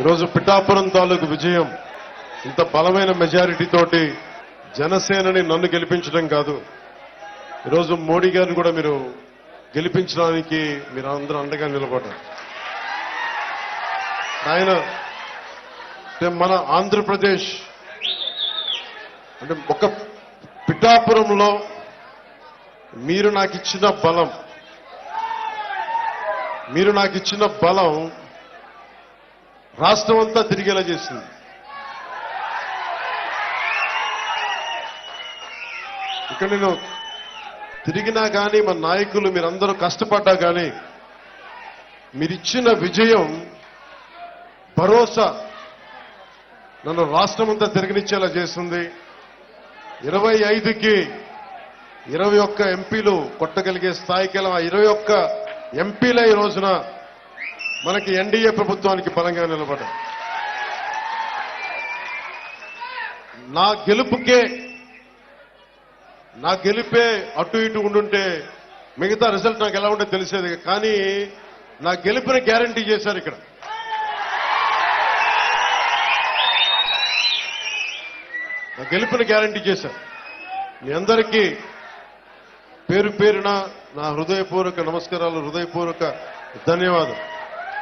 ఈరోజు పిఠాపురం తాలూకు విజయం. ఇంత బలమైన మెజారిటీ తోటి జనసేనని నన్ను గెలిపించడం కాదు. ఈరోజు మోడీ గారిని కూడా మీరు గెలిపించడానికి మీరు అందరూ అండగా నిలబడ్డారు. ఆయన మన ఆంధ్రప్రదేశ్ అంటే ఒక పిఠాపురంలో మీరు నాకు ఇచ్చిన బలం మీరు నాకు ఇచ్చిన బలం రాష్ట్రం అంతా తిరిగేలా చేసింది. ఇక్కడ నేను తిరిగినా కానీ మన నాయకులు మీరందరూ కష్టపడ్డా కానీ మీరిచ్చిన విజయం భరోసా నన్ను రాష్ట్రం అంతా తిరగనిచ్చేలా ఇరవై ఐదుకి ఇరవై ఒక్క ఎంపీలు కొట్టగలిగే స్థాయికి ఆ ఇరవై ఒక్క ఎంపీల ఈ రోజున మనకి ఎన్డీఏ ప్రభుత్వానికి బలంగా నిలబడ్డారు నా గెలుపుకే నా గెలిపే అటు ఇటు ఉండుంటే మిగతా రిజల్ట్ నాకు ఎలా ఉంటే తెలిసేది కానీ నా గెలుపుని గ్యారంటీ చేశారు ఇక్కడ. నా గెలుపుని గ్యారంటీ చేశారు. మీ అందరికీ పేరు పేరున నా హృదయపూర్వక నమస్కారాలు హృదయపూర్వక ధన్యవాదాలు.